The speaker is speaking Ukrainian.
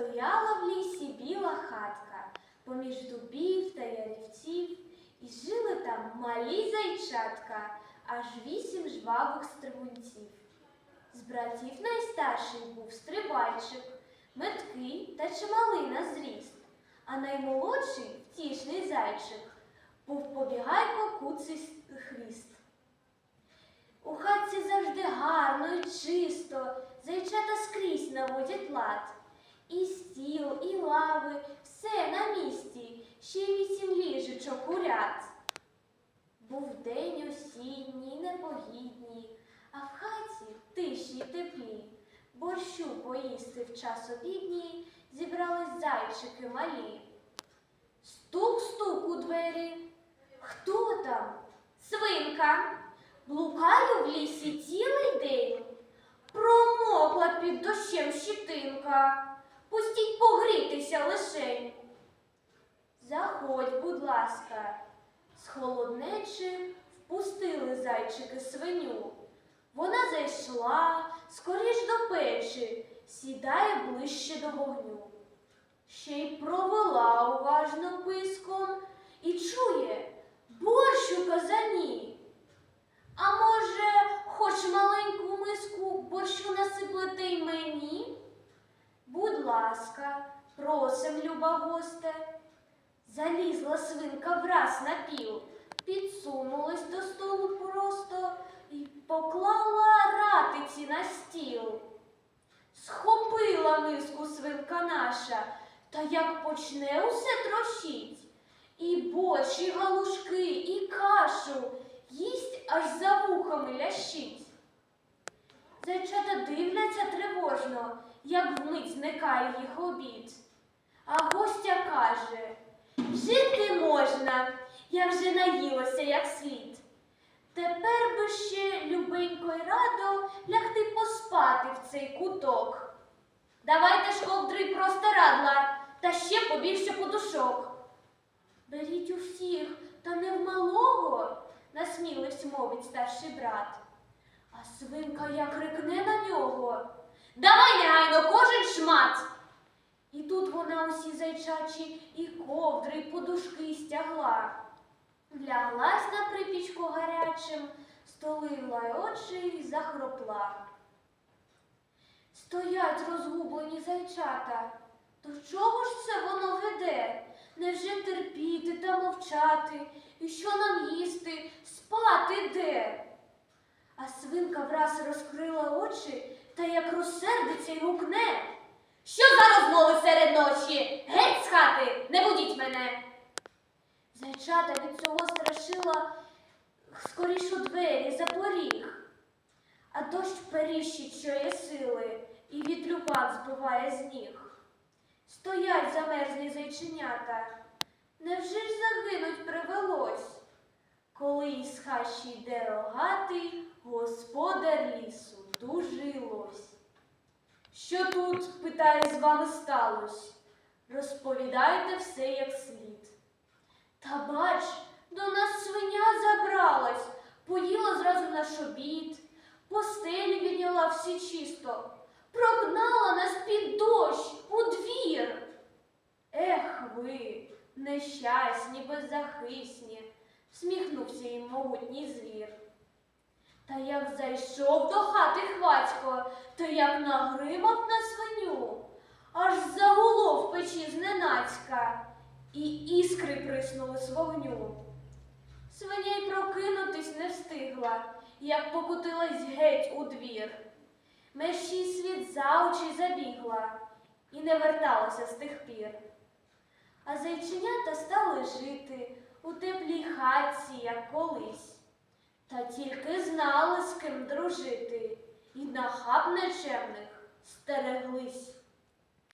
Стояла в лісі біла хатка, поміж дубів та ярівців, і жили там малі зайчатка, аж вісім жвавих стрибунців. З братів найстарший був стрибайчик, меткий та чималий на зріст, а наймолодший втішний зайчик був побігайко куций хвіст. У хатці завжди гарно і чисто, зайчата скрізь наводять лад. І стіл, і лави, все на місці, ще й вісім ліжечок у ряд. Був день осінній, непогідній, а в хаті тиші й теплі. Борщу поїсти в час обідній зібрались зайчики малі. Стук-стук у двері. Хто там? Свинка. Заходь, будь ласка. З холоднечі впустили зайчики свиню. Вона зайшла скоріш до печі, сідає ближче до вогню. Ще й провела уважно писком і чує борщ у казані. А може, хоч маленьку миску борщу насиплете й мені? Будь ласка, просим, люба госте. Залізла свинка враз на піл, підсунулась до столу просто і поклала ратиці на стіл. Схопила миску свинка наша, та як почне усе трощить. І борщ, і галушки, і кашу їсть аж за вухами лящить. Зайчата дивляться тривожно, як вмить зникає їх обід. А гостя каже, жити можна, я вже наїлася як слід. Тепер би ще любенько й радо лягти поспати в цей куток. Давайте ж ковдри простирадла, та ще побільше подушок. Беріть у всіх, та не в малого, насмілився мовить старший брат. А свинка як рикне на нього. Давай негайно кожен вона усі зайчачі і ковдри, і подушки стягла. Вляглась на припічку гарячим, столила очі й захропла. Стоять розгублені зайчата. До чого ж це воно веде? Невже терпіти та мовчати? І що нам їсти? Спати де? А свинка враз розкрила очі та як розсердиться й гукне. Що за розмови серед ночі? Геть з хати, не будіть мене. Зайчата від цього страшила скоріш у двері за поріг. А дощ періщить, що є сили, і від вітрюван збиває з ніг. Стоять замерзлі зайченята. Невже ж загинуть привелось? Коли із хащі йде рогатий, господар лісу дужий лось. Що тут, питає, з вами сталось? Розповідайте все як слід. Та бач, до нас свиня забралась, поїла зразу наш обід, постелі відняла всі чисто, прогнала нас під дощ у двір. Ех ви, нещасні, беззахисні, всміхнувся їм могутній звір. Та як зайшов до хати хвацько, та як нагримав на свиню, аж загуло в печі зненацька, і іскри приснули з вогню. Свиня й прокинутись не встигла, як покотилась геть у двір. Мерщій світ за очі забігла і не верталася з тих пір. А зайченята стали жити у теплій хатці. Та тільки знали, з ким дружити, і нахаб нечемних стереглись.